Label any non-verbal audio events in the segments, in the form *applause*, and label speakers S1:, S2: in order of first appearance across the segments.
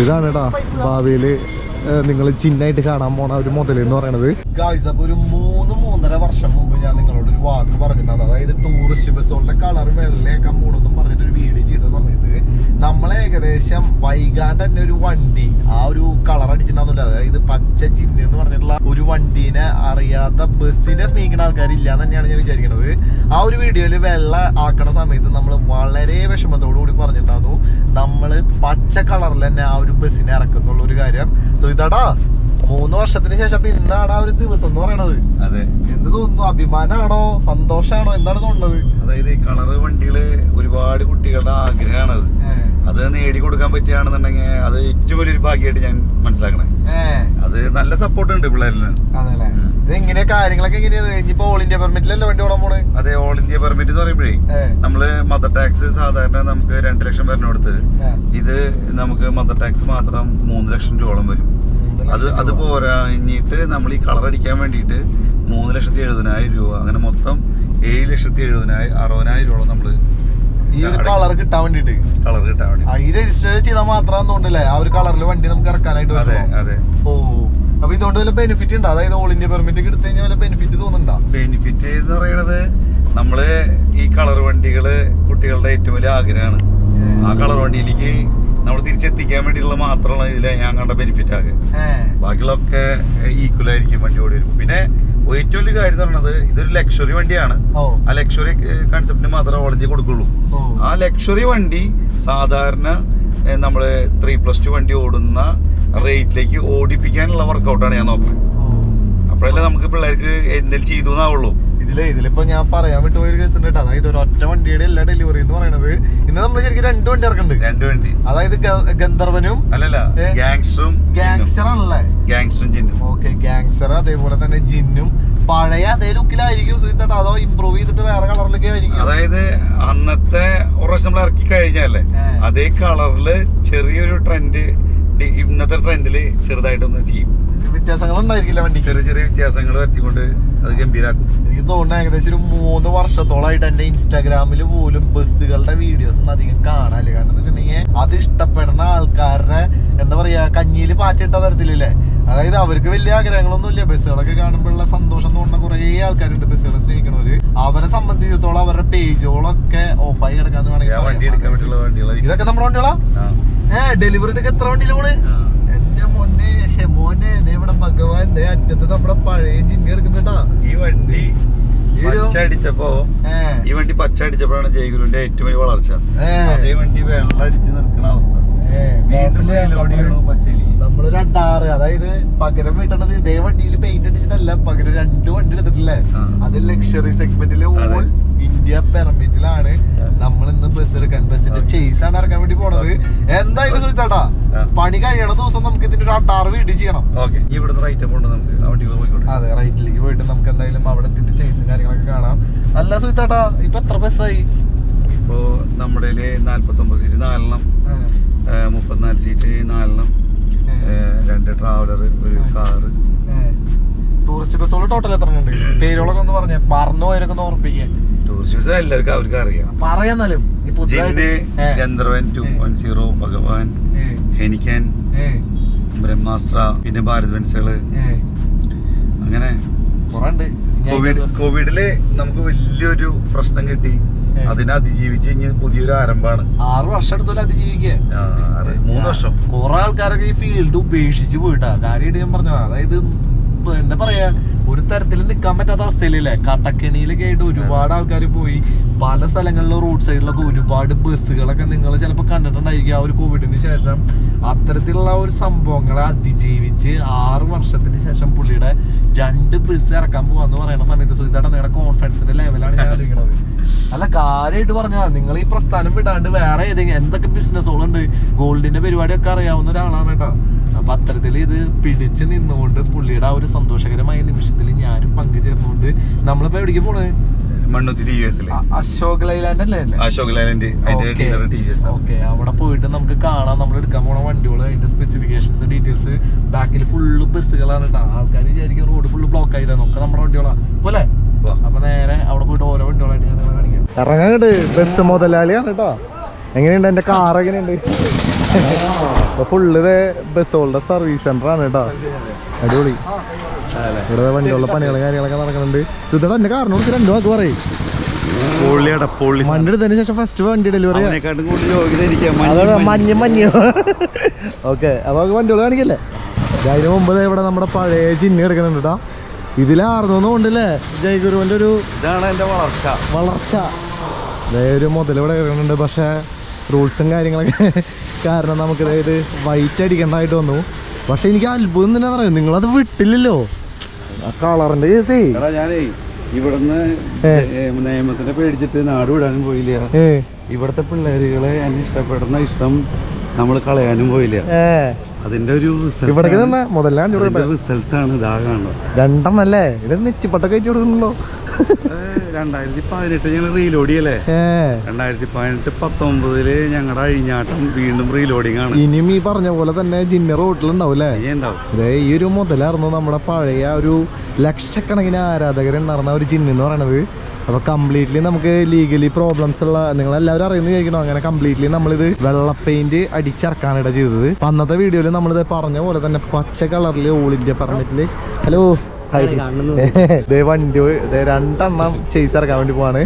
S1: ഇതാണ് കേട്ടാ നിങ്ങൾ ചിഹ്നമായിട്ട് കാണാൻ പോണ ഒരു മുതൽ എന്ന് പറയണത്. ഗായ്സ് അപ്പൊ ഒരു മൂന്ന് മൂന്നര വർഷം മുമ്പ് ഞാൻ നിങ്ങളോട് ഒരു വാക്ക് പറഞ്ഞിട്ടുണ്ട് അതായത് ടൂറിസ്റ്റ് ബസ്സുകളുടെ കളർ വെള്ളയൊക്കെ മൂണെന്നും പറഞ്ഞിട്ട് ഒരു വീഡിയോ ചെയ്ത സമയത്ത് നമ്മൾ ഏകദേശം വൈകാണ്ട് തന്നെ ഒരു വണ്ടി ആ ഒരു കളർ അടിച്ചിട്ടുണ്ടാവില്ല അതായത് പച്ച ചിഹ്നം എന്ന് പറഞ്ഞിട്ടുള്ള ഒരു വണ്ടീനെ അറിയാത്ത ബസ്സിനെ സ്നേഹിക്കുന്ന ആൾക്കാരില്ല എന്ന് തന്നെയാണ് ഞാൻ വിചാരിക്കുന്നത് ആ ഒരു വീഡിയോയിൽ വെള്ള ആക്കണ സമയത്ത് നമ്മൾ വളരെ വിഷമത്തോടു കൂടി പറഞ്ഞിട്ടുണ്ടായിരുന്നു നമ്മൾ പച്ച കളറിൽ തന്നെ ആ ഒരു ബസ്സിനെ ഇറക്കുന്നുള്ള ഒരു കാര്യം. സോ ഇതാടാ മൂന്ന് വർഷത്തിന് ശേഷം അപ്പൊ ഇന്നാണ് ആ ഒരു ദിവസം എന്ന് പറയണത്.
S2: അതെ.
S1: എന്ത് തോന്നുന്നു? അഭിമാനാണോ? സന്തോഷാണോ? എന്താണ് തോന്നുന്നത്?
S2: അതായത് ഈ കളറ് വണ്ടികൾ ഒരുപാട് കുട്ടികളുടെ ആഗ്രഹമാണ് അത് അത് നേടി കൊടുക്കാൻ പറ്റുകയാണെന്നുണ്ടെങ്കിൽ അത് ഏറ്റവും വലിയൊരു ഭാഗ്യമായിട്ട് ഞാൻ മനസ്സിലാക്കണേ. അത് നല്ല സപ്പോർട്ട് ഉണ്ട് പിള്ളേരിൽ
S1: അതല്ലേ?
S2: ഉം.
S1: ഇത് എങ്ങനെയാ കാര്യങ്ങളൊക്കെ എങ്ങനെയാ? ഇനിയിപ്പോ ഓൾ ഇന്ത്യ പെർമിറ്റിലല്ലേ വണ്ടി ഓടാൻ പോണേ?
S2: അതെ ഓൾ ഇന്ത്യ പെർമിറ്റ് എന്ന് പറയുമ്പോഴേ നമ്മൾ മദർ ടാക്സ് സാധാരണ നമുക്ക് രണ്ട് ലക്ഷം വരണോടത്ത്
S1: കൊടുത്ത്
S2: ഇത് നമുക്ക് മദർ ടാക്സ് മാത്രം മൂന്ന് ലക്ഷം രൂപയോളം വരും. അത് അത്. പോരാഞ്ഞിട്ട് നമ്മൾ ഈ കളർ അടിക്കാൻ വേണ്ടിയിട്ട് മൂന്ന് ലക്ഷത്തി എഴുപതിനായിരം രൂപ. അങ്ങനെ മൊത്തം ഏഴ് ലക്ഷത്തി എഴുപതിനായിരം അറുപതിനായിരം രൂപ നമ്മൾ
S1: ഈ ഒരു കളർ കിട്ടാൻ വേണ്ടിട്ട്
S2: കളർ കിട്ടാൻ വേണ്ടി
S1: ഈ രജിസ്റ്റർ ചെയ്താൽ മാത്രമാണെന്നുണ്ടല്ലേ ആ ഒരു കളറിൽ വണ്ടി നമുക്ക് ഇറക്കാനായിട്ട്
S2: അതെ അതെ.
S1: ഓ. അപ്പൊ ഇതുകൊണ്ട് വല്ല ബെനിഫിറ്റ് ഉണ്ട്? അതായത് ഓൾ ഇന്ത്യ പെർമിറ്റ് എടുത്തു കഴിഞ്ഞാൽ വല്ല ബെനിഫിറ്റ് തോന്നുന്നുണ്ടോ?
S2: ബെനിഫിറ്റ് എന്ന് പറയുന്നത് നമ്മൾ ഈ കളർ വണ്ടികൾ കുട്ടികളുടെ ഏറ്റവും വലിയ ആഗ്രഹമാണ്. ആ കളർ വണ്ടിയിലേക്ക് നമ്മൾ തിരിച്ചെത്തിക്കാൻ വേണ്ടിയിട്ടുള്ള മാത്രമാണ് ഇതിലെ ഞാൻ കണ്ട ബെനിഫിറ്റ് ആകെ.
S1: ബാക്കിയുള്ളൊക്കെ
S2: ബാക്കിയുള്ളതൊക്കെ ഈക്വൽ ആയിരിക്കും വണ്ടി ഓടി വരും പിന്നെ ഏറ്റവും വലിയ കാര്യം പറഞ്ഞത് ഇതൊരു ലക്ഷറി വണ്ടിയാണ്. ആ ലക്ഷറി കൺസെപ്റ്റിന് മാത്രമേ ഇന്ത്യ കൊടുക്കുള്ളൂ. ആ ലക്ഷറി വണ്ടി സാധാരണ നമ്മൾ ത്രീ പ്ലസ് ടു വണ്ടി ഓടുന്ന റേറ്റിലേക്ക് ഓടിപ്പിക്കാനുള്ള വർക്കൗട്ടാണ് ഞാൻ നോക്കുന്നത്. അപ്പോഴല്ലേ നമുക്ക് പിള്ളേർക്ക് എന്തെങ്കിലും ചെയ്തു എന്നാവുള്ളൂ
S1: ഇതിലെ ഇതിലിപ്പോ ഞാൻ പറയാൻ വിട്ടുപോയ ഒരു കേസ് ഉണ്ട് കേട്ടോ. അതായത് ഒരു ഒറ്റ വണ്ടിയുടെ എല്ലാ ഡെലിവറി എന്ന് പറയുന്നത് ഇന്ന് നമ്മൾ ശരിക്കും രണ്ട് വണ്ടി ഇറക്കുന്നുണ്ട്
S2: രണ്ട് വണ്ടി.
S1: അതായത് ഗന്ധർവനും
S2: അല്ലല്ല ഗാങ്സ്റ്ററും
S1: ഗാങ്സ്റ്റർ ആണല്ലേ
S2: ഗാങ്സ്റ്ററും ജിന്നും.
S1: ഓക്കെ ഗാങ്സ്റ്റർ അതേപോലെ തന്നെ ജിന്നും. പഴയ അതേ ലുക്കിലായിരിക്കും ശ്രീതട്ട അതോ ഇമ്പ്രൂവ് ചെയ്തിട്ട് വേറെ കളറിലൊക്കെ ആയിരിക്കും?
S2: അതായത് അന്നത്തെ ഒരു പ്രാവശ്യം നമ്മൾ ഇറക്കി കഴിഞ്ഞാലേ അതേ കളറിൽ ചെറിയൊരു ട്രെൻഡ് ഇന്നത്തെ ട്രെൻഡിൽ ചെറുതായിട്ടൊന്ന് ചെയ്യും
S1: വ്യത്യാസങ്ങൾ ഉണ്ടായിരിക്കില്ല വണ്ടിക്ക്.
S2: ചെറിയ ചെറിയ വ്യത്യാസങ്ങൾ വരുത്തിക്കൊണ്ട് അത് ഗംഭീരാക്കും.
S1: എനിക്ക് തോന്നുന്നു ഏകദേശം ഒരു മൂന്ന് വർഷത്തോളമായിട്ട് എന്റെ ഇൻസ്റ്റാഗ്രാമിൽ പോലും ബസ്സുകളുടെ വീഡിയോസ് ഒന്നും അധികം കാണാനില്ല. കാരണം എന്താ വെച്ചിട്ടുണ്ടെങ്കിൽ അത് ഇഷ്ടപ്പെടുന്ന ആൾക്കാരുടെ എന്താ പറയാ കഞ്ഞിയിൽ പാറ്റിട്ട തരത്തിലില്ലേ? അതായത് അവർക്ക് വലിയ ആഗ്രഹങ്ങളൊന്നും ഇല്ല ബസ്സുകളൊക്കെ കാണുമ്പോഴുള്ള സന്തോഷം തോന്നുന്ന കുറേ ആൾക്കാരുണ്ട് ബസ്സുകളെ സ്നേഹിക്കണവര് അവരെ സംബന്ധിച്ചിടത്തോളം അവരുടെ പേജുകളൊക്കെ ഓഫായി കിടക്കാന്ന് വേണമെങ്കിൽ ഇതൊക്കെ നമ്മുടെ വണ്ടികളാ. ഏഹ് ഡെലിവറി എത്ര വണ്ടിയിൽ പോണ്. എന്റെ മോനെ ഷെമോനെ മോനെ ഇവിടെ ഭഗവാൻ ദേ അറ്റത്ത് നമ്മുടെ പഴയ ജിന്നി എടുക്കുന്നുണ്ടാ
S2: ഈ വണ്ടി
S1: ടിച്ചപ്പോ
S2: പച്ച അടിച്ചപ്പോ ഈ വണ്ടി പച്ച അടിച്ചപ്പോഴാണ് ജയഗുരുവിന്റെ ഏറ്റവും വലിയ വളർച്ച. അതേ വണ്ടി വെള്ളം അടിച്ച് നിൽക്കുന്ന അവസ്ഥ.
S1: നമ്മളൊരു അട്ടാറ് അതായത് പകരം വീട്ടണത് ഇതേ വണ്ടിയിൽ പെയിന്റ് അടിച്ചിട്ടല്ല പകരം രണ്ട് വണ്ടി എടുത്തിട്ടില്ലേ? അത് ലക്ഷറി സെഗ്മെന്റിൽ ഓൾ ഇന്ത്യ പെർമിറ്റിലാണ് നമ്മൾ ഇന്ന് ബസ് എടുക്കാൻ ബസ്സിന്റെ ചേസ് ആണ് ഇറക്കാൻ വേണ്ടി പോണത്. എന്തായാലും ചോദിച്ചാട്ടാ പണി കഴിയണ ദിവസം നമുക്ക് ഇതിന്റെ ഒരു അട്ടാറ് വീട് ചെയ്യണം. അതെ റൈറ്റിലേക്ക് പോയിട്ട് നമുക്ക് എന്തായാലും അവിടെ എത്തിയിട്ട് ചേസും കാര്യങ്ങളൊക്കെ കാണാം. അല്ല സുഹിത്താട്ടാ ഇപ്പൊ എത്ര ബസ്സായി
S2: ഇപ്പോ നമ്മുടെ നാല്പത്തൊമ്പത് സീറ്റ് നാലെണ്ണം. മുപ്പത്തിനാല് സീറ്റ് നാലെണ്ണം. രണ്ട് ട്രാവലർ ഒരു കാറ്
S1: ടൂറിസ്റ്റ് ബസ്സുകൾ ടോട്ടൽ എത്ര ഉണ്ട് പേരുകളൊക്കെ ഒന്ന് പറഞ്ഞേ. മറന്നു പോയതൊക്കെ ഒന്ന് ഓർമ്മിപ്പിക്കേ.
S2: ടൂറിസ്റ്റ് ബസ് എല്ലാവർക്കും അവർക്ക് അറിയാം.
S1: പറയാന്നാലും
S2: ഗന്ധർവൻ ടു വൺ സീറോ ഭഗവാൻ ഹെനിക്കൻ ബ്രഹ്മാസ്ത്ര പിന്നെ ഭാരത്
S1: ബെൻസുകൾ.
S2: അങ്ങനെ കോവിഡ് കോവിഡിൽ നമുക്ക് വലിയൊരു പ്രശ്നം കിട്ടി. അതിനെ അതിജീവിച്ച് പുതിയൊരു ആരംഭമാണ്.
S1: ആറ് വർഷം എടുത്തോലെ അതിജീവിക്കേ
S2: ആ, മൂന്ന് വർഷം.
S1: കുറെ ആൾക്കാരൊക്കെ ഈ ഫീൽഡ് ഉപേക്ഷിച്ച് പോയിട്ടാ. കാര്യമായിട്ട് ഞാൻ പറഞ്ഞു അതായത് എന്താ പറയാ ഒരു തരത്തിൽ നിൽക്കാൻ പറ്റാത്ത അവസ്ഥയിലല്ലേ? കട്ടക്കണിയിലൊക്കെ ആയിട്ട് ഒരുപാട് ആൾക്കാർ പോയി. പല സ്ഥലങ്ങളിലും റോഡ് സൈഡിലൊക്കെ ഒരുപാട് ബസ്സുകളൊക്കെ നിങ്ങൾ ചിലപ്പോൾ കണ്ടിട്ടുണ്ടായിരിക്കും ആ ഒരു കോവിഡിന് ശേഷം. അത്തരത്തിലുള്ള ഒരു സംഭവങ്ങളെ അതിജീവിച്ച് ആറ് വർഷത്തിന് ശേഷം പുള്ളിയുടെ രണ്ട് ബസ് ഇറക്കാൻ പോവാന്ന് പറയുന്ന സമയത്ത് സുഹിതാട്ട നിങ്ങളുടെ കോൺഫിഡൻസിന്റെ ലെവലാണ് ഞാൻ ആലോചിക്കുന്നത് അല്ല കാര്യമായിട്ട് പറഞ്ഞാൽ നിങ്ങൾ ഈ പ്രസ്ഥാനം വിടാണ്ട് വേറെ ഏതെങ്കിലും എന്തൊക്കെ ബിസിനസ്സുകളുണ്ട് ഗോൾഡിന്റെ പരിപാടിയൊക്കെ അറിയാവുന്ന ഒരാളാണ് കേട്ടോ. അപ്പൊ അത്തരത്തിൽ ഇത് പിടിച്ച് നിന്നുകൊണ്ട് പുള്ളിയുടെ ആ ഒരു സന്തോഷകരമായ നിമിഷത്തിൽ ഞാനും പങ്കുചേർന്നുകൊണ്ട് നമ്മളിപ്പോ എവിടേക്ക് പോണത്?
S2: Mannuthy T V
S1: S Ashok Leyland അല്ലേ
S2: അശോക് ലൈലാൻഡ് അതിന്റെ dealer T V S
S1: okay. അവിടെ പോയിട്ട് നമുക്ക് കാണാം. നമ്മൾ എടുക്കാൻ പോണ വണ്ടികൾ അതിന്റെ സ്പെസിഫിക്കേഷൻസ് ഡീറ്റെയിൽസ് ബാക്കിൽ ഫുള്ള് ബസ്സുകളാണ് കേട്ടോ ആൾക്കാർ വിചാരിക്കും റോഡ് ഫുള്ള് ബ്ലോക്ക് ആയതാണ് ഒക്കെ നമ്മുടെ വണ്ടികളാ. പോലെ അപ്പൊ നേരെ അവിടെ പോയിട്ട് ഓരോ വണ്ടികളായിട്ട് ഞാൻ കാണിക്കാം. ഇറങ്ങാണ്ട് ബസ് മുതലാളിയാണ് കേട്ടോ എങ്ങനെയുണ്ട് എന്റെ കാർ എങ്ങനെയുണ്ട്? ഫുള്ള് ബസ് ബസ്സുകളുടെ സർവീസ് സെന്റർ ആണ് കേട്ടോ അടിപൊളി. ഇവിടെ വണ്ടിയുള്ള പണികളും കാര്യങ്ങളൊക്കെ നടക്കുന്നുണ്ട്. ചുറ്റ എന്റെ കാരണം രണ്ടു വാക്ക് പറയും. എടുത്തതിന് ശേഷം ഫസ്റ്റ് വണ്ടി ഡെലിവറി മഞ്ഞ മഞ്ഞ. ഓക്കെ അപ്പൊ വണ്ടികൾ കാണിക്കല്ലേ? അതിന് മുമ്പ് ഇവിടെ നമ്മുടെ പഴയ ചിഹ്നം എടുക്കുന്നുണ്ട് കേട്ടോ ഇതിലാർന്നു കൊണ്ടല്ലേ? ജയഗുരുവിന്റെ ഒരു
S2: ഇതാണ് എന്റെ വളർച്ച.
S1: വളർച്ച. ഒരു മുതൽ ഇവിടെ ഇറങ്ങുന്നുണ്ട് പക്ഷെ റൂൾസും കാര്യങ്ങളൊക്കെ *laughs* കാരണം നമുക്ക് ഇത് വൈറ്റ് അടിക്കേണ്ടതായിട്ട് വന്നു. പക്ഷെ എനിക്ക് അത്ഭുതം തന്നെ അറിയാം നിങ്ങളത് വിട്ടില്ലല്ലോ. കളറിന്റെ കേസേ
S2: ഞാനേ ഇവിടുന്ന് നിയമത്തിനെ പേടിച്ചിട്ട് നാട് വിടാനും പോയില്ല. ഇവിടത്തെ പിള്ളേരുകളെ എന്നെ ഇഷ്ടപ്പെടുന്ന ഇഷ്ടം നമ്മൾ കളയാനും പോയില്ല. അതിന്റെ ഒരു
S1: റിസൾട്ട്
S2: ആണ്-
S1: തന്നെ മുതലാണ് ഇവിടെ
S2: അതിന്റെ റിസൾട്ടാണ് ഇതാ
S1: രണ്ടെണ്ണല്ലേ? ഇത് നെറ്റിപ്പട്ടൊക്കെ ആയിട്ട് കൊടുക്കണല്ലോ
S2: രണ്ടായിരത്തി പതിനെട്ട് ഞങ്ങൾ റീലോഡ് ചെയ്യല്ലേ? രണ്ടായിരത്തി പതിനെട്ട് പത്തൊമ്പതിൽ ഞങ്ങളുടെ അഴിഞ്ഞാട്ടം വീണ്ടും റീലോഡിങ് ആണ്.
S1: ഇനിയും ഈ പറഞ്ഞ പോലെ തന്നെ ജിന്ന റോട്ടിലുണ്ടാവും അല്ലേ?
S2: ഇനി ഉണ്ടാവും
S1: ഇതേ ഈ ഒരു മുതലായിരുന്നു നമ്മുടെ പഴയ ഒരു ലക്ഷക്കണക്കിന് ആരാധകരുണ്ടായിരുന്ന ഒരു ജിന്ന എന്ന് പറയണത്. അപ്പൊ കംപ്ലീറ്റ്ലി നമുക്ക് ലീഗലി പ്രോബ്ലംസ് ഉള്ള നിങ്ങൾ എല്ലാവരും അറിയുന്നത് കഴിക്കണോ അങ്ങനെ കംപ്ലീറ്റ്ലി നമ്മളിത് വെള്ള പെയിന്റ് അടിച്ചിറക്കാനാണ് ചെയ്തത്. അപ്പൊ അന്നത്തെ വീഡിയോയിൽ നമ്മളിത് പറഞ്ഞ പോലെ തന്നെ പച്ച കളറിൽ ഓൾ ഇന്ത്യ പെർമിറ്റിൽ ഹലോ *laughs* വണ്ടി ദേ രണ്ടെണ്ണം ചെയ്സ് ഇറക്കാൻ വേണ്ടി പോവാണ്.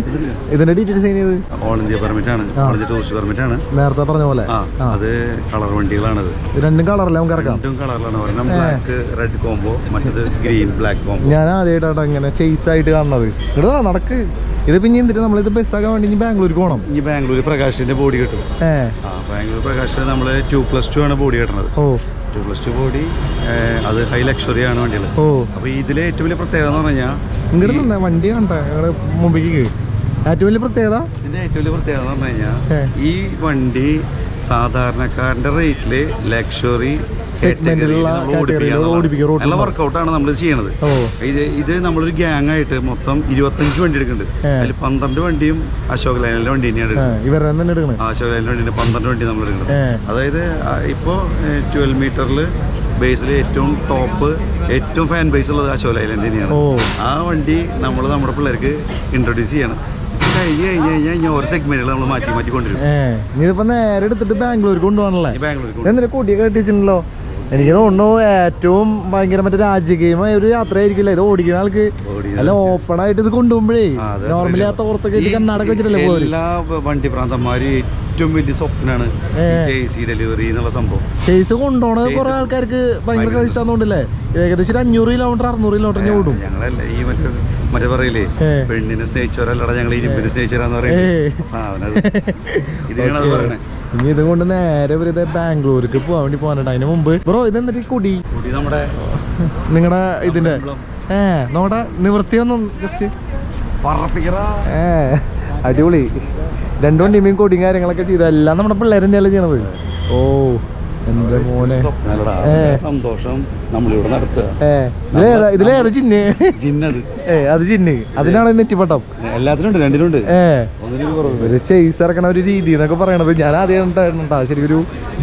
S1: ഇതിന്റെ ഡീറ്റെയിൽസ് എങ്ങനെയത്
S2: ഓൾ ഇന്ത്യ പെർമിറ്റ് ആണ്. ടൂറിസ്റ്റ് പെർമിറ്റ് ആണ്.
S1: നേരത്തെ പറഞ്ഞ പോലെ.
S2: ആ അത് കളർ വണ്ടികളാണ്
S1: രണ്ടും കളറില്ല നമുക്ക് ഇറക്കാം?
S2: രണ്ടും കളറിലാണ് ഒരെണ്ണം ബ്ലാക്ക് റെഡ് കോംബോ മറ്റേത് ഗ്രീൻ ബ്ലാക്ക് കോംബോ
S1: ഞാൻ ആദ്യമായിട്ടാണ് ഇങ്ങനെ ചെയ്സ് ആയിട്ട് കാണുന്നത്. ഇടാ നടക്ക്. ഇത് പിന്നെ എന്തിട്ട് നമ്മളിത് ബസ്സാക്കാൻ വേണ്ടി ഇനി ബാംഗ്ലൂർക്ക് പോകണം
S2: ഇനി ബാംഗ്ലൂർ പ്രകാശിന്റെ ബോഡി കിട്ടും. ആ ബാംഗ്ലൂർ പ്രകാശ് നമ്മൾ ടു പ്ലസ് ടു ആണ് ബോഡി കിട്ടുന്നത്
S1: ഓ.
S2: ടു പ്ലസ് ടു ബോഡി അത് ഹൈ ലക്ഷറി ആണ് വണ്ടികൾ
S1: ഓ.
S2: അപ്പോൾ ഇതിലെ ഏറ്റവും വലിയ പ്രത്യേകത എന്ന് പറഞ്ഞാൽ
S1: ഇങ്ങോട്ട് വണ്ടി കണ്ട? മുമ്പിലേക്ക് ഏറ്റവും വലിയ പ്രത്യേകത?
S2: ഇതിന്റെ ഏറ്റവും വലിയ പ്രത്യേകത എന്ന് പറഞ്ഞു കഴിഞ്ഞാൽ ഈ വണ്ടി സാധാരണക്കാരന്റെ റേറ്റിൽ ലക്ഷറി നല്ല. വർക്കൗട്ടാണ് നമ്മൾ ചെയ്യണത്. ഇത് ഇത് നമ്മളൊരു ഗ്യാങ് ആയിട്ട് മൊത്തം ഇരുപത്തഞ്ച് വണ്ടി എടുക്കുന്നുണ്ട്. അതിൽ പന്ത്രണ്ട് വണ്ടിയും അശോക് ലൈനിലെ വണ്ടി തന്നെയാണ് അശോക് ലൈനിലെ വണ്ടിന്റെ പന്ത്രണ്ട് വണ്ടി നമ്മൾ എടുക്കുന്നത്. അതായത് ഇപ്പോൾ ഇപ്പോ ട്വൽവ് മീറ്ററിൽ ബേസിൽ ഏറ്റവും ടോപ്പ് ഏറ്റവും ഫാൻ ബേസ് ഉള്ളത് അശോക് ലൈലൻഡ് തന്നെയാണ്. ആ വണ്ടി നമ്മൾ നമ്മുടെ പിള്ളേർക്ക് ഇൻട്രൊഡ്യൂസ് ചെയ്യണം. ഇനി സെഗ്മെന്റുകൾ നമ്മൾ മാറ്റി മാറ്റി കൊണ്ടുവരും
S1: ഏ ഇനി ഇതിപ്പോ നേരെ എടുത്തിട്ട് ബാംഗ്ലൂർ കൊണ്ടുപോകണല്ലേ
S2: ബാംഗ്ലൂർ
S1: എന്നിട്ട് കൂട്ടിയൊക്കെ കെട്ടിച്ചിട്ടുണ്ടല്ലോ എനിക്ക് തോന്നുന്നു ഏറ്റവും ഭയങ്കര മറ്റേ രാജകീയമായ ഒരു യാത്രയായിരിക്കില്ല ഇത് ഓടിക്കുന്ന ആൾക്ക് അല്ല ഓപ്പൺ ആയിട്ട് ഇത് കൊണ്ടുപോകുമ്പോഴേ നോർമലി ആ. തോർത്തൊക്കെ ഇട്ട് കണ്ണാടൊക്കെ വെച്ചിട്ടല്ലേ
S2: എല്ലാ വണ്ടി പ്രാന്തന്മാര് ഏറ്റവും വലിയ സ്വപ്നമാണ്
S1: ഏ.
S2: ഡെലിവറി എന്നുള്ള സംഭവം.
S1: ചേസ് കൊണ്ടുപോണത് കുറെ ആൾക്കാർക്ക് ഭയങ്കര ക്രൈസ് ആണെന്നുണ്ടല്ലേ ഏകദേശം ഒരു അഞ്ഞൂറ് കിലോമീറ്റർ അറുന്നൂറ് കിലോമീറ്റർ ഓടും.
S2: ഞങ്ങളല്ല ഈ മറ്റേ മറ്റേ പറയില്ലേ. പെണ്ണിനെ സ്നേഹിച്ചവരല്ലടാ ഞങ്ങൾ ഇരുമ്പിനെ സ്നേഹിച്ചവരാന്ന് പറയുന്നത്
S1: ഇനി ഇത് കൊണ്ട് നേരെ ഒരു ഇത് ബാംഗ്ലൂർക്ക് പോകാൻ വേണ്ടി പോകാനുണ്ട്. അതിന് മുമ്പ് ബ്രോ ഇത് എന്നിട്ട് കുടി.
S2: കുടി നമ്മുടെ
S1: നിങ്ങളുടെ ഇതിന്റെ ഏ നമ്മുടെ നിവൃത്തി ഒന്നും ജസ്റ്റ് ഏ അടിപൊളി. രണ്ടു വണ്ടിയും കൊടിയും കാര്യങ്ങളൊക്കെ ചെയ്തു. എല്ലാം നമ്മുടെ പിള്ളേരെന്നെയല്ലേ ചെയ്യണത്. ഓ. എന്റെ മോനെ.
S2: സന്തോഷം നമ്മളിവിടെ നടത്തുക.
S1: ഇതിലേതാ ചിന്ന്
S2: ജിന്നത്.
S1: ഏ അത് ജിന്ന്. അതിനാണ് നെറ്റിപ്പട്ടം.
S2: എല്ലാത്തിനും ഉണ്ട് രണ്ടിനുണ്ട്.
S1: ഒരു ചെയ്സ് ഇറക്കണ ഒരു രീതി എന്നൊക്കെ പറയണത് ഞാൻ ആദ്യം ഉണ്ടായിരുന്നുണ്ടാ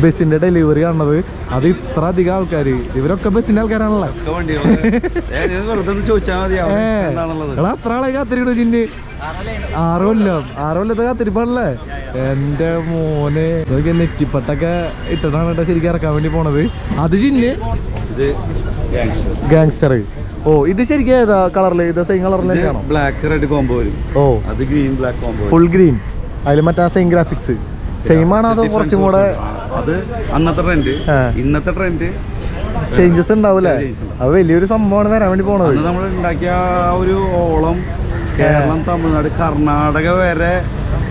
S1: ബസ്സിന്റെ ഡെലിവറി കാണുന്നത്. അത് ഇത്ര അധികം ആൾക്കാര് ഇവരൊക്കെ ബസ്സിന്റെ ആൾക്കാരാണല്ലോ. എടാ അത്ര ആളെ കാത്തിരിക്കണു ചിന്ന് ആറ് കൊല്ലം. ആറ് കൊല്ലത്തെ കാത്തിരിപ്പാണല്ലേ? എന്റെ മോനെ. ഇതൊക്കെ നെറ്റിപ്പട്ടൊക്കെ ഇട്ടിട്ടാണ് കേട്ടോ ശരിക്കും ഇറക്കാൻ വേണ്ടി പോണത്. അത്
S2: ജിന്ന്?
S1: ഗാങ്സ്റ്റർ ഓ ഇത് ശരിക്കും ഏതാ കളറിൽ? ഇത് സെയിം കളറിൽ
S2: ബ്ലാക്ക് റെഡ് കോംബോ
S1: ഓ.
S2: അത് green black combo
S1: full green അതിൽ മറ്റേ സെയിം ഗ്രാഫിക്സ് സെയിം ആണോ അതോ കുറച്ചും കൂടെ
S2: അത് അന്നത്തെ ട്രെൻഡ് ഇന്നത്തെ ട്രെൻഡ്
S1: ചേഞ്ചസ് ഉണ്ടാവൂലേ. അത് വലിയൊരു സംഭവമാണ് വരാൻ വേണ്ടി പോണത്.
S2: നമ്മൾ ഉണ്ടാക്കിയ ഒരു ഓളം കേരളം തമിഴ്നാട് കർണാടക വരെ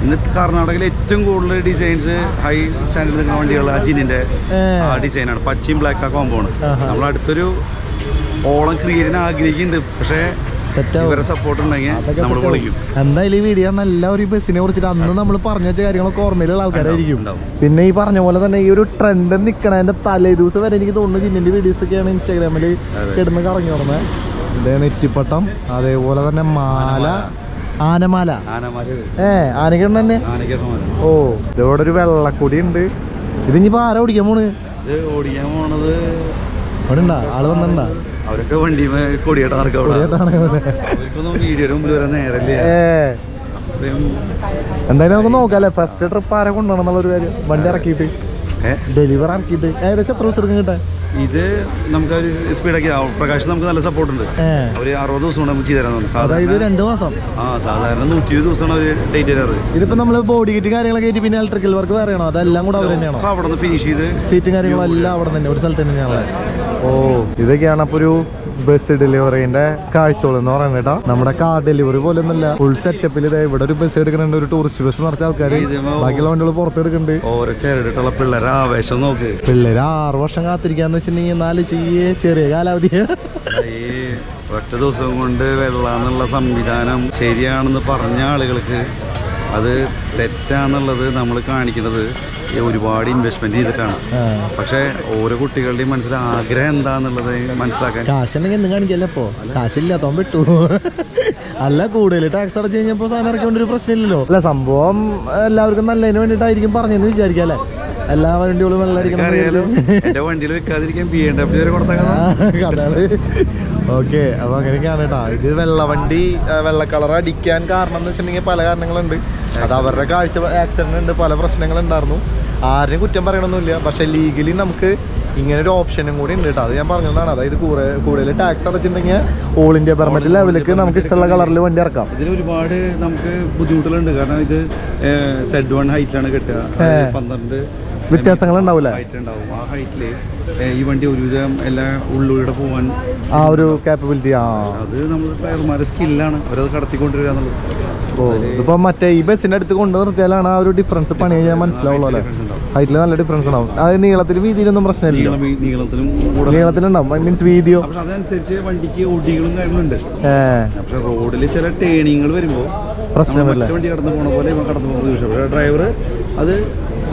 S2: എന്നിട്ട് കർണാടകയിൽ ഏറ്റവും കൂടുതൽ ഡിസൈൻസ് ഹൈ സ്റ്റാൻഡേർഡ് നിൽക്കുന്ന വണ്ടികൾ ആ ആ ഡിസൈനാണ് പച്ചയും ബ്ലാക്ക് ആ കോമ്പോ
S1: ആണ്
S2: നമ്മൾ അടുത്തൊരു ഓളം ക്രിയേറ്റിന് ആഗ്രഹിക്കുന്നുണ്ട്. പക്ഷേ
S1: എന്തായാലും ഈ വീഡിയോ എല്ലാവരും ഈ ബസ്സിനെ കുറിച്ചിട്ട് അന്ന് നമ്മൾ പറഞ്ഞു വെച്ച കാര്യങ്ങളൊക്കെ ഓർമ്മയിലുള്ള ആൾക്കാരായിരിക്കും. പിന്നെ ഈ പറഞ്ഞ പോലെ തന്നെ ഈ ഒരു ട്രെൻഡ് നിൽക്കണതിന്റെ തലേ ദിവസം വരെ എനിക്ക് തോന്നുന്നു ജിന്നിന്റെ വീഡിയോസ് ഒക്കെയാണ് ഇൻസ്റ്റാഗ്രാമിൽ. കിടന്ന് കറങ്ങി ഓർമ്മ ഇതേ നെറ്റിപ്പട്ടം അതേപോലെ തന്നെ മാല. ആനമാല. ഏ ആനക്കിട തന്നെ? ഓ ഇതോടെ ഒരു വെള്ളക്കൊടി ഉണ്ട്. ഇതിനിപ്പോ ആരാ ഓടിക്കാൻ പോണ്
S2: ഓടിക്കാൻ പോണത്
S1: അവിടെ ഉണ്ടാ? ആൾ വന്നിണ്ടാ
S2: അവരൊക്കെ വണ്ടി കൊടിയേട്ട അവർക്കൊന്നും വീഡിയോയുടെ മുമ്പിൽ വരാൻ നേരല്ലേ
S1: എന്തായാലും നമുക്ക് നോക്കാം അല്ലേ ഫസ്റ്റ് ട്രിപ്പ് ആരെ കൊണ്ടുപോകണം എന്നുള്ളൊരു കാര്യം. വണ്ടി ഇറക്കിയിട്ട്? ഡെലിവർ ആക്കിയിട്ട് ഏകദേശം എത്ര ദിവസം എടുക്കും കിട്ടാൻ?
S2: ഇത് നമുക്ക് സ്പീഡൊക്കെ പ്രകാശ് നമുക്ക് നല്ല സപ്പോർട്ട് ഉണ്ട്. അവർ അറുപത് ദിവസം കൊണ്ട് നമുക്ക് ചെയ്തു തരാൻ തോന്നുന്നു
S1: അതായത് രണ്ട് മാസം.
S2: ആ സാധാരണ നൂറ്റി ഇരുപത് ദിവസമാണ് അവർ ഡേറ്റ് തരാറ്.
S1: ഇതിപ്പോ നമ്മൾ ബോഡി കിറ്റ് കാര്യങ്ങളൊക്കെ ആയിട്ട് പിന്നെ ഇലക്ട്രിക്കൽ വർക്ക് വേറെ ആണോ അതെല്ലാം കൂടെ അവർ തന്നെയാണോ?
S2: അപ്പോൾ അവിടെ നിന്ന് ഫിനിഷ് ചെയ്ത്
S1: സീറ്റും കാര്യങ്ങളും എല്ലാം അവിടെ തന്നെ ഒരു സ്ഥലത്ത് തന്നെയാണ്? ഓ ഇതൊക്കെയാണ് അപ്പൊ ഒരു ബസ് ഡെലിവറിന്റെ കാഴ്ചകൾ എന്ന് പറയുന്നത് കേട്ടോ. നമ്മുടെ കാർ ഡെലിവറി പോലെ ഒന്നല്ല ഫുൾ സെറ്റപ്പിൽ ഇതേ ഇവിടെ ഒരു ബസ് എടുക്കുന്നുണ്ട്. ഒരു ടൂറിസ്റ്റ് ബസ് നിറച്ച ആൾക്കാർ ബാക്കിയുള്ള വണ്ടികൾ പുറത്ത് എടുക്കുന്നുണ്ട്
S2: ഓരോ ചേരിട്ടുള്ള പിള്ളേരെ ആവേശം നോക്ക്.
S1: പിള്ളേര് ആറ് വർഷം കാത്തിരിക്കാന്ന് വെച്ചിട്ടുണ്ടെങ്കിൽ നാല് ചെയ്യേ ചെറിയ കാലാവധി
S2: ഒറ്റ ദിവസം കൊണ്ട് വെള്ളാന്നുള്ള സംവിധാനം ശരിയാണെന്ന് പറഞ്ഞ ആളുകൾക്ക് അത് തെറ്റാന്നുള്ളത് നമ്മൾ കാണിക്കുന്നത് ഒരുപാട് ഇൻവെസ്റ്റ്മെന്റ് ചെയ്തിട്ടാണ്. പക്ഷേ ഓരോ കുട്ടികളുടെയും മനസ്സിൽ ആഗ്രഹം എന്താന്നുള്ളത് മനസ്സിലാക്കാൻ
S1: കാശുണ്ടെങ്കിൽ എന്തും പെട്ടു അല്ല കൂടുതൽ ടാക്സ് അടച്ചു കഴിഞ്ഞപ്പോ സാധനം ഇറക്കേണ്ട ഒരു പ്രശ്നമില്ലല്ലോ. അല്ല സംഭവം എല്ലാവർക്കും നല്ലതിന് വേണ്ടിയിട്ടായിരിക്കും പറഞ്ഞെന്ന് വിചാരിക്കാം അല്ലേ? എല്ലാ വണ്ടികളും
S2: എന്റെ വണ്ടിയിൽ വെക്കാതിരിക്കാൻ ബി എം ഡബ്ല്യൂ വരെ
S1: ഓക്കെ അപ്പൊ അങ്ങനെയൊക്കെയാണ് കേട്ടോ. ഇത് വെള്ള വണ്ടി വെള്ള കളർ അടിക്കാൻ കാരണം എന്ന് വെച്ചിട്ടുണ്ടെങ്കിൽ പല കാരണങ്ങളുണ്ട്. അത് അവരുടെ കാഴ്ച ആക്സിഡന്റ് ഉണ്ട് പല പ്രശ്നങ്ങളുണ്ടായിരുന്നു ആരെയും കുറ്റം പറയണമെന്നില്ല പക്ഷെ ലീഗലി നമുക്ക് ഇങ്ങനെ ഒരു ഓപ്ഷനും കൂടി ഉണ്ട് കേട്ടോ അത് ഞാൻ പറഞ്ഞതാണ്. അതായത് കൂടെ കൂടുതൽ ടാക്സ് അടച്ചിട്ടുണ്ടെങ്കിൽ ഓൾ ഇന്ത്യ പെർമിറ്റ് ലെവലിലേക്ക് നമുക്ക് ഇഷ്ടമുള്ള കളറിൽ വണ്ടി ഇറക്കാം.
S2: ഇതിന് ഒരുപാട് നമുക്ക് ബുദ്ധിമുട്ടുകളുണ്ട്. കാരണം ഇത് സെഡ് വൺ ഹൈറ്റിലാണ് കിട്ടുക. പന്ത്രണ്ട്
S1: വ്യത്യാസങ്ങൾ ഉണ്ടാവില്ല
S2: ഹൈറ്റ് ഉണ്ടാവും. ആ ഹൈറ്റിൽ ഈ വണ്ടി ഒരുവിധം എല്ലാ ഉള്ളിലൂടെ പോകാൻ
S1: ആ ഒരു കാപ്പബിലിറ്റി ആ.
S2: അത് നമ്മൾ ഡ്രൈവർമാരുടെ സ്കില്ലാണ് അവരത് കടത്തിക്കൊണ്ടുവരിക എന്നുള്ളത്.
S1: ഓ ഇതിപ്പോ മറ്റേ ഈ ബസ്സിന്റെ അടുത്ത് കൊണ്ടു നിർത്തിയാലാണ് ആ ഒരു ഡിഫറൻസ് പണി കഴിഞ്ഞാൽ മനസ്സിലാവുള്ളൂ ഹൈറ്റിൽ നല്ല ഡിഫറൻസ് ഉണ്ടാവും. അത് നീളത്തിലും വീതിയിലൊന്നും പ്രശ്നമില്ല.
S2: നീളം നീളത്തിലും
S1: നീളത്തിലുണ്ടാവും. മീൻസ് വീതിയോ?
S2: പക്ഷെ അതനുസരിച്ച് വണ്ടിക്ക് ഒടികളും കാര്യങ്ങളുണ്ട്. പക്ഷെ റോഡിൽ ചില ടേണിങ്ങൾ വരുമ്പോൾ
S1: പ്രശ്നമില്ല.
S2: വണ്ടി കടന്നു പോണ പോലെ കടന്നു പോകുന്നത് പക്ഷേ ഡ്രൈവർ അത്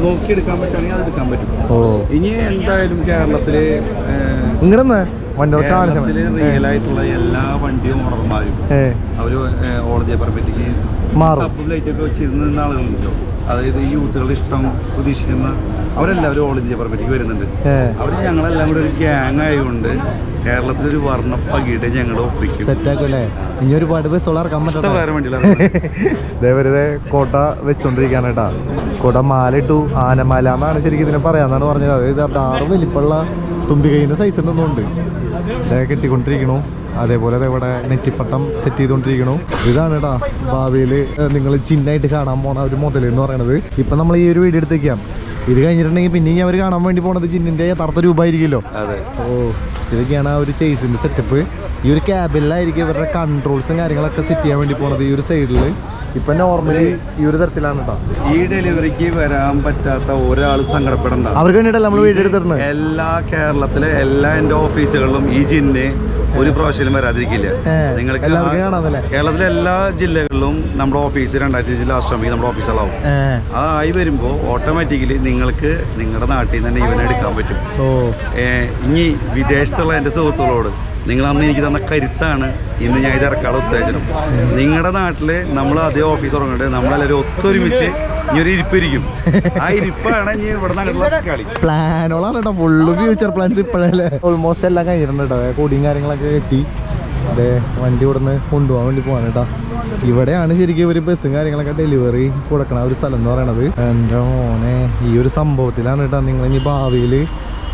S2: നോക്കിയെടുക്കാൻ പറ്റുകയാണെങ്കിൽ അത് എടുക്കാൻ പറ്റും.
S1: ഓ.
S2: ഇനി എന്തായാലും കേരളത്തിൽ
S1: ഇങ്ങനെ വണ്ടികൾ കാണിച്ചു
S2: കേരളത്തിൽ റിയൽ ആയിട്ടുള്ള എല്ലാ വണ്ടിയും ഓണർമാരും. അവർ ഓൾ ഇന്ത്യ പെർമിറ്റിക്ക്
S1: മാറും.
S2: സബ് ലൈറ്റ് ഒക്കെ വെച്ചിരുന്ന ആളുകളുണ്ടോ അതായത് ഈ യൂത്തുകളുടെ ഇഷ്ടം പ്രതീക്ഷിക്കുന്ന അവരെല്ലാവരും ഓൾ ഇന്ത്യ പെർമിറ്റിക്ക് വരുന്നുണ്ട്. അവർ ഞങ്ങളെല്ലാം കൂടെ ഒരു ഗ്യാങ് ആയതുകൊണ്ട് കേരളത്തിലൊരു വർണപ്പകിട ഞങ്ങൾ ഒപ്പിക്കും.
S1: സെറ്റ് ആക്കൂലേ ഇനി ഒരുപാട് ബസ്സുകൾ സോളാർ കമ്മറ്റ
S2: വേറെ വണ്ടിയിലാണ് *laughs*
S1: ദേ വെറുതെ കോട്ട വെച്ചോണ്ടിരിക്കാണ് കേട്ടാ. മാലിട്ടു ആനമാല. എന്നാണ് ശരിക്കും ഇതിനെ പറയാന്നാണ് പറഞ്ഞത്. അതായത് അത് ആറ് തുമ്പി തുമ്പികൈന്റെ സൈസ് ഉണ്ടെന്നുണ്ട് കെട്ടിക്കൊണ്ടിരിക്കണു. അതേപോലെ ഇവിടെ നെറ്റിപ്പട്ടം സെറ്റ് ചെയ്തുകൊണ്ടിരിക്കണു ഇതാണ് കേട്ടാ ഭാവിയിൽ നിങ്ങൾ ചിന്നായിട്ട് കാണാൻ പോണ ഒരു മുതൽ എന്ന് പറയണത്. ഇപ്പം നമ്മൾ ഈ ഒരു വീഡിയോ എടുത്തേക്കാം. ഇത് കഴിഞ്ഞിട്ടുണ്ടെങ്കിൽ പിന്നെ ഇനി അവർ കാണാൻ വേണ്ടി പോണത് ജിന്നിന്റെ യഥാർത്ഥ രൂപമായിരിക്കുമല്ലോ.
S2: അതെ.
S1: ഓ ഇതൊക്കെയാണ് ആ ഒരു ചേസിന്റെ സെറ്റപ്പ് ഈ ഒരു ക്യാബിലായിരിക്കും ഇവരുടെ കൺട്രോൾസും കാര്യങ്ങളൊക്കെ സെറ്റ് ചെയ്യാൻ വേണ്ടി പോണത് ഈ ഒരു സൈഡിൽ ഇപ്പൊ നോർമലി ഈ ഒരു തരത്തിലാണ് കേട്ടോ
S2: ഈ ഡെലിവറിക്ക് വരാൻ പറ്റാത്ത ഒരാൾ സങ്കടപ്പെടണ്ട.
S1: അവർക്ക് വേണ്ടിയിട്ടല്ല നമ്മൾ വീഡിയോ എടുത്തിട്ടുണ്ട്
S2: എല്ലാ കേരളത്തിലെ എല്ലാ എന്റെ ഓഫീസുകളിലും ഈ ജിന്നെ ഒരു പ്രാവശ്യം വരാതിരിക്കില്ല. നിങ്ങൾക്ക് കേരളത്തിലെ എല്ലാ ജില്ലകളിലും നമ്മുടെ ഓഫീസ് രണ്ടായിരത്തി ജില്ല ലാസ്റ്റ് ആകുമ്പോൾ നമ്മുടെ ഓഫീസുകളാവും. അതായി വരുമ്പോൾ ഓട്ടോമാറ്റിക്കലി നിങ്ങൾക്ക് നിങ്ങളുടെ നാട്ടിൽ നിന്ന് തന്നെ ഇവനെ എടുക്കാൻ പറ്റും. ഇനി വിദേശത്തുള്ള എന്റെ സുഹൃത്തുക്കളോട് നിങ്ങൾ എനിക്ക് തന്ന കരുത്താണ്. ഇന്ന് ഞാൻ ഇത് ഇറക്കാനുള്ള ഉത്തേജനം. നിങ്ങളുടെ നാട്ടിൽ നമ്മൾ അതേ ഓഫീസ് തുടങ്ങേണ്ടത് നമ്മളെല്ലാവരും ഒത്തൊരുമിച്ച് ഇനി ഒരു ഇരിപ്പിരിക്കും. ആ ഇരിപ്പാണ് ഇനി ഇവിടെ കളി.
S1: പ്ലാനോളാണ് ഫുള്ള് ഫ്യൂച്ചർ പ്ലാൻസ് ഇപ്പോഴല്ലേ? ഓൾമോസ്റ്റ് എല്ലാം കഴിഞ്ഞിട്ടുണ്ട് കേട്ടോ. കൊടിയും കാര്യങ്ങളൊക്കെ കെട്ടി. അതെ വണ്ടി ഇവിടുന്ന് കൊണ്ടുപോകാൻ വേണ്ടി പോകാൻ കേട്ടോ. ഇവിടെയാണ് ശരിക്കും ഒരു ബസ്സും കാര്യങ്ങളൊക്കെ ഡെലിവറി കൊടുക്കണ ഒരു സ്ഥലം എന്ന് പറയണത്. എന്റെ മോനെ ഈ ഒരു സംഭവത്തിലാണ് കേട്ടോ. നിങ്ങൾ ഭാവിയിൽ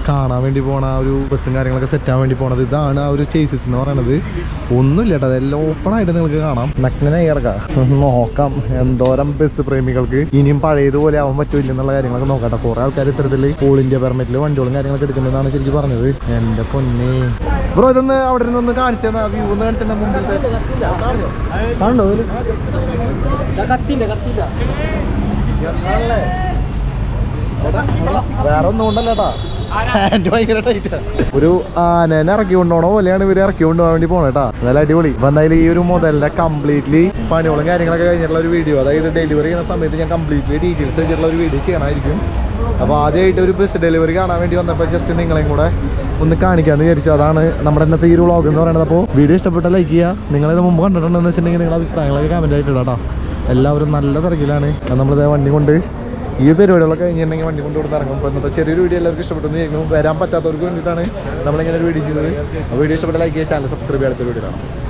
S1: കാണാൻ വേണ്ടി പോണ ആ ഒരു ബസ്സും കാര്യങ്ങളൊക്കെ സെറ്റ് ആവാൻ വേണ്ടി പോണത് ഇതാണ് ആ ഒരു ചേസസ് എന്ന് പറയുന്നത് ഒന്നുമില്ല കേട്ടോ അതെല്ലാം ഓപ്പൺ ആയിട്ട് നിങ്ങൾക്ക് കാണാം. നഗ്നനായി കിടക്കാം. നോക്കാം എന്തോരം ബസ് പ്രേമികൾക്ക്. ഇനിയും പഴയതുപോലെ ആവാൻ പറ്റില്ല എന്നുള്ള കാര്യങ്ങളൊക്കെ നോക്കാം കേട്ടോ കുറെ ആൾക്കാർ ഇത്തരത്തിൽ ഓൾ ഇന്ത്യ പെർമിറ്റിൽ വണ്ടികളും കാര്യങ്ങളൊക്കെ എടുക്കുന്നതാണ് ശരിക്കും പറഞ്ഞത്. എന്റെ പൊന്നെ. ബ്രോ ഇതൊന്ന് അവിടെ നിന്ന് ഒന്ന് കാണിച്ചു തന്നാ വ്യൂ ഒന്ന് കാണിച്ചു തന്നെ മുമ്പിലത്തെ കാണണ്ടോ ഇതിൽ? വേറെ ഒന്നും കൊണ്ടല്ലേട്ടാ ഹാൻഡ് ഭയങ്കര ടൈറ്റാ ഒരു ആനനെ ഇറക്കി കൊണ്ടുപോണ പോലെയാണ് ഇവർ ഇറക്കി കൊണ്ടുപോകാൻ വേണ്ടി പോണേട്ടാ നല്ല അടിപൊളി. അപ്പൊ എന്തായാലും ഈ ഒരു മുതലിന്റെ കംപ്ലീറ്റ്ലി പണികളും കാര്യങ്ങളൊക്കെ കഴിഞ്ഞിട്ടുള്ള ഒരു വീഡിയോ അതായത് ഡെലിവറി ചെയ്യുന്ന സമയത്ത് ഞാൻ കംപ്ലീറ്റ്ലി ഡീറ്റെയിൽസ് വെച്ചിട്ടുള്ള ഒരു വീഡിയോ ചെയ്യണമായിരിക്കും. അപ്പോൾ ആദ്യമായിട്ട് ഒരു ബസ് ഡെലിവറി കാണാൻ വേണ്ടി വന്നപ്പോൾ ജസ്റ്റ് നിങ്ങളെയും കൂടെ ഒന്ന് കാണിക്കാമെന്ന് വിചാരിച്ചു. അതാണ് നമ്മുടെ ഇന്നത്തെ ഈ ഒരു വ്ളോഗ് എന്ന് പറയുന്നത്. അപ്പോൾ വീഡിയോ ഇഷ്ടപ്പെട്ട ലൈക്ക് ചെയ്യുക നിങ്ങളിത് മുമ്പ് കണ്ടിട്ടുണ്ടെന്ന് വെച്ചിട്ടുണ്ടെങ്കിൽ നിങ്ങളുടെ അഭിപ്രായങ്ങളൊക്കെ കമന്റ് ആയിട്ടിടാം എല്ലാവരും നല്ല തിരക്കിലാണ്. നമ്മളിത് വണ്ടി കൊണ്ട് ഈ പരിപാടികളൊക്കെ കഴിഞ്ഞിട്ടുണ്ടെങ്കിൽ വണ്ടി കൊണ്ട് കൊടുത്ത് ഇറങ്ങും. അപ്പോൾ ഇന്നത്തെ ചെറിയൊരു വീഡിയോ എല്ലാവർക്കും ഇഷ്ടപ്പെട്ടെന്ന് ചെയ്യുന്നു വരാൻ പറ്റാത്തവർക്ക് വേണ്ടിയിട്ടാണ് നമ്മളിങ്ങനെ ഒരു വീഡിയോ ചെയ്തത്. ആ വീഡിയോ ഇഷ്ടപ്പെട്ട ലൈക്ക് ചെയ്യുക ചാനൽ സബ്സ്ക്രൈബ് ചെയ്യാത്ത വീഡിയോ കാണാം